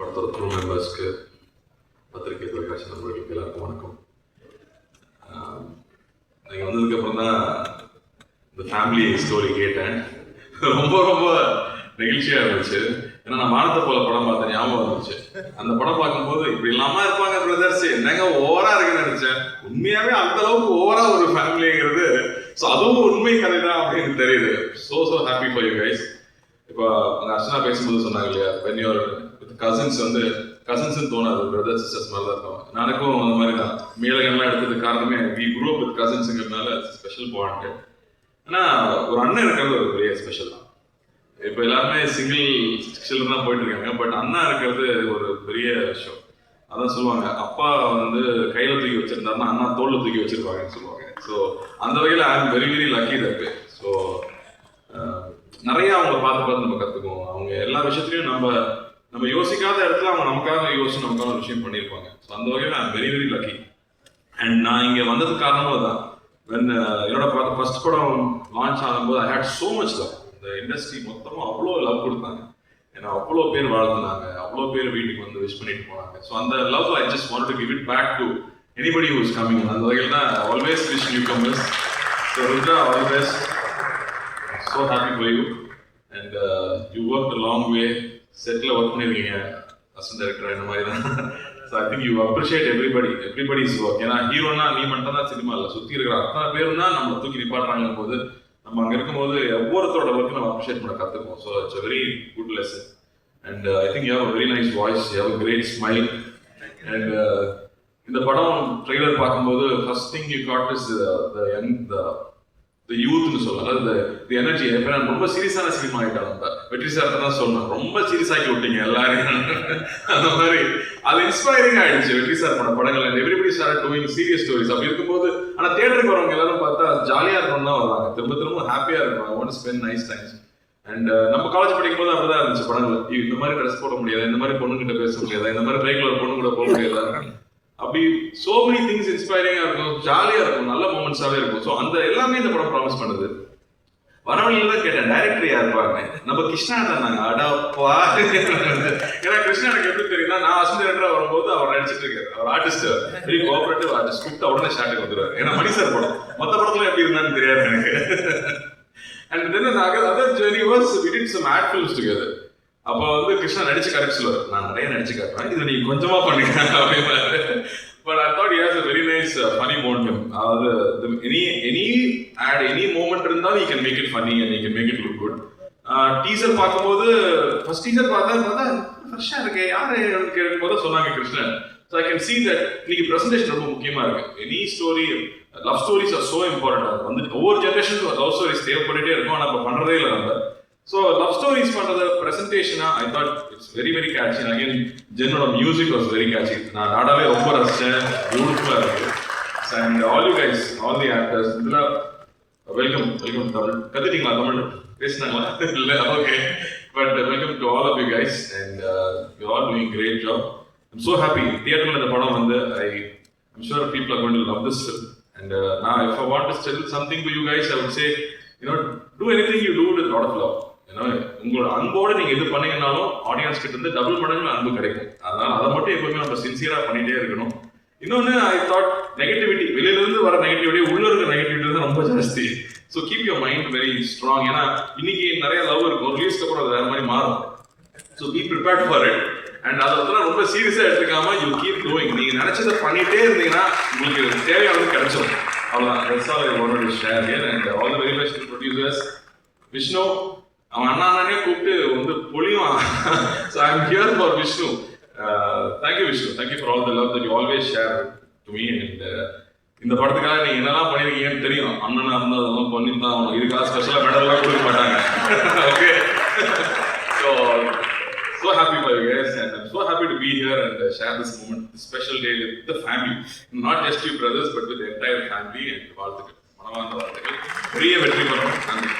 படத்தோட க்ரூ மெம்பர்ஸ்க்கு பத்திரிகை தொலைக்காட்சி நண்பர்களுக்கு எல்லாருக்கும் வணக்கம். நீங்கள் வந்ததுக்கப்புறம் தான் இந்த ஃபேமிலி ஸ்டோரி கேட்டேன். ரொம்ப ரொம்ப நெகிழ்ச்சியாக இருந்துச்சு. ஏன்னா நான் மானத்தை போல படம் பார்த்த ஞாபகம் இருந்துச்சு அந்த படம் பார்க்கும்போது இப்படி இல்லாமல் இருப்பாங்க பிரதர்ஸ் என்னங்க ஓவராக இருக்குன்னு நினச்சேன். உண்மையாகவே அந்த அளவுக்கு ஓவராக ஒரு ஃபேமிலிங்கிறது ஸோ அதுவும் உண்மை கதை தான் அப்படின்னு தெரியுது. So so happy for you guys இப்போ அங்கே அர்ச்சனா பேசும்போது சொன்னாங்க இல்லையா வென் யூர் கசின்ஸ் வந்து கசின்ஸ் தோணாது பிரதர் சிஸ்டர்ஸ் மாதிரி தான் இருக்கும் எனக்கும் அந்த மாதிரி தான் மேலகன்லாம் எடுத்தது காரணமே வி குரூப் வித் கசின்ஸுங்கிறதுனால ஸ்பெஷல் பாயிண்ட் ஆனா ஒரு அண்ணன் இருக்கிறது ஒரு பெரிய ஸ்பெஷல் தான். இப்போ எல்லாருமே சிங்கிள் சில்ட்ரன் தான் போயிட்டு இருக்காங்க பட் அண்ணா இருக்கிறது ஒரு பெரிய விஷயம். அதான் சொல்லுவாங்க அப்பா வந்து கையில தூக்கி வச்சிருந்தாருன்னா அண்ணா தோல்ல தூக்கி வச்சிருப்பாங்கன்னு சொல்லுவாங்க. ஸோ அந்த வகையில் I am very very lucky தப்பு ஸோ நிறைய அவங்க பார்த்து பார்த்து நம்ம கற்றுக்குவோம் அவங்க எல்லா விஷயத்துலையும் நம்ம நம்ம யோசிக்காத இடத்துல அவங்க நமக்காக யோசிச்சு நமக்கான ஒரு விஷயம் பண்ணியிருப்பாங்க. ஸோ அந்த வகையில் I'm very very lucky and நான் இங்கே வந்ததுக்கு காரணமும் தான் வென் uh, என்னோட பார்த்த ஃபர்ஸ்ட் படம் லான்ச் ஆகும்போது I had so much love இந்த இண்டஸ்ட்ரி மொத்தமும் அவ்வளோ லவ் கொடுத்தாங்க. ஏன்னா அவ்வளோ பேர் வாழ்த்துனாங்க அவ்வளோ பேர் வீட்டுக்கு வந்து விஷ் பண்ணிட்டு போனாங்க. ஸோ அந்த love I just want to give it back to anybody who's coming அந்த வகையில் தான் always wish newcomers so Rudra always so happy for you and you work long way settle work பண்ணியிருக்கீங்க as an director இந்த மாதிரி தான் so I think you appreciate everybody everybody's work ஏன்னா ஹீரோனா நீ மட்டும் தான் சினிமா இல்லை சுற்றி இருக்கிற அத்தனை பேரும் தான் நம்மளை தூக்கி நிப்பாட்டுறாங்க போது நம்ம அங்கே இருக்கும்போது ஒவ்வொருத்தரோட ஒர்க்கு நம்ம அப்ரிஷியேட் பண்ண கற்றுக்குவோம் so it's very good lesson and I think you have very nice voice you have great smile and இந்த படம் ட்ரெய்லர் பார்க்கும்போது first thing you got is the young the the யூத்னு சொல்லலாம். அதாவது தி எனர்ஜி எப்போ ரொம்ப சீரியஸான சினிமா ஆகிட்டேன் வெற்றி சார் தான் சொன்னேன் ரொம்ப சீரியஸ் ஆக்கி விட்டீங்க எல்லாரையும். அந்த மாதிரி. அது இன்ஸ்பைரிங் ஆயிடுச்சு வெற்றி சார் பண்ண படங்கள். And everybody sir doing serious stories அப்படி இருக்கும்போது ஆனால் தேட்டருக்கு வரவங்க எல்லாரும் பார்த்தா ஜாலியாக இருக்கணும் தான் வருவாங்க. திரும்ப திரும்ப ஹாப்பியாக இருக்கும் one spend nice times and நம்ம காலேஜ் படிக்கும் போது அப்படிதான் இருந்துச்சு படங்கள். இந்த மாதிரி ட்ரெஸ் போட முடியாது. இந்த மாதிரி பொண்ணுகிட்ட பேச முடியாது? இந்த மாதிரி பைக்ல ஒரு பொண்ணு கூட போக முடியாது? அப்படி சோ மெனி திங்ஸ் இன்ஸ்பைரிங்கா இருக்கும். ஜாலியா இருக்கும். நல்ல மூமெண்ட்ஸாவே இருக்கும். ஸோ அந்த எல்லாமே இந்த படம் ப்ராமிஸ் பண்ணுது. வரவழியில தான் கேட்டேன். டைரக்டர் யார் இருப்பாங்க நம்ம கிருஷ்ணா தான். நாங்க அடப்பா ஏன்னா கிருஷ்ணா எனக்கு எப்படி தெரியும்னா நான் அசிஸ்டன்ட் டைரக்டரா வரும்போது அவர் நடிச்சிட்டு இருக்காரு. அவர் ஆர்டிஸ்ட் வெரி கோஆபரேட்டிவ் ஆர்டிஸ்ட் கூப்பிட்டு உடனே ஷாட்டுக்கு வந்துருவாரு ஏன்னா மணி சார் படம். மொத்த படத்துல எப்படி இருந்தான்னு தெரியாது எனக்கு. And then other journey was within some ad films together அப்போ வந்து கிருஷ்ணா நடிச்சு கரெக்ட் சொல்லுவார். நான் நிறைய நடிச்சு காட்டுறேன். இது நீங்க கொஞ்சமா பண்ணுங்க அப்படின்னாரு but I thought has a very nice funny moment அதாவது any any odd any moment இருந்தாலும் you can make it funny and you can make it look good teaser பார்க்கும்போது ஃபர்ஸ்ட் டீசர் பார்த்தா பார்த்தா ஃப்ரெஷ்ஷாக இருக்கு யாரு கேட்கும்போது சொன்னாங்க Krishnan. So I can see that இன்னைக்கு ப்ரெசன்டேஷன் ரொம்ப முக்கியமாக இருக்கு. Any story love stories are so important வந்து ஒவ்வொரு ஜென்ரேஷனுக்கும் லவ் ஸ்டோரிஸ் தேவைப்பட்டுட்டே இருக்கும். ஆனால் நம்ம பண்ணுறதே இல்லை நம்ம. ஸோ லவ் ஸ்டோரிஸ் பண்றது ப்ரெசன்டேஷனா I thought it's very very catchy again ஜென்னோட music was very catchy நான் நாடாவே ரொம்ப ரசிச்சேன். பியூட்டிஃபுல்லாக இருக்கு. And all you guys all the actors இதில் வெல்கம் வெல்கம் தமிழ். கத்துட்டீங்களா தமிழ்? பேசினாங்களா? இல்லை okay but welcome to all of you guys and you are doing great job I'm so happy தியேட்டரில் இந்த படம் வந்து I I'm sure people are going to love this film and நான் if I want to tell something to you guys I would say you know do anything you do with lot of love உங்களோட அன்போடு நீங்க எது பண்ணீங்கன்னாலும் audience கிட்ட இருந்து double மடங்கு அன்பு கிடைக்கும். அதனால அதை மட்டும் எப்பவுமே நம்ம சின்சியரா பண்ணிட்டே இருக்கணும். இன்னொன்னு ஐ தாட் நெகட்டிவிட்டி வெளியில இருந்து வர நெகட்டிவிட்டி உள்ள இருக்க நெகட்டிவிட்டி தான் ரொம்ப ஜாஸ்தி. So keep your mind very strong ஏன்னா இன்னைக்கு நிறைய லவ் இருக்கும். ரிலீஸ்க்கு அப்புறம் அது வேற மாதிரி மாறும். So be prepared for it and அதை வந்து ரொம்ப சீரியஸாக எடுத்துக்காம யூ கீப் டூயிங் நீங்கள் நினச்சதை பண்ணிகிட்டே இருந்தீங்கன்னா உங்களுக்கு தேவையானது கிடைச்சிடும் அவ்வளோதான் share and all the very best producers Vishnu அவன் அண்ணா அண்ணனே கூப்பிட்டு வந்து பொழியும் so I am here for Vishnu thank you Vishnu thank you for all the love that you always share to me and இந்த படத்துக்காக நீ என்னெல்லாம் பண்ணிருக்கீங்கன்னு தெரியும். அண்ணனா இருந்தா அதெல்லாம் பண்ணி தான் ஆகணும் இதுக்காக ஸ்பெஷலாக மெடல்லாம் கொடுக்க மாட்டாங்க. Okay so so happy for you and I'm so happy to be here and share this moment this moment, this special day with the family. Not just you brothers, but with வாழ்த்துக்கள். மனமார்ந்த வாழ்த்துக்கள். பெரிய வெற்றி பெறணும். நன்றி.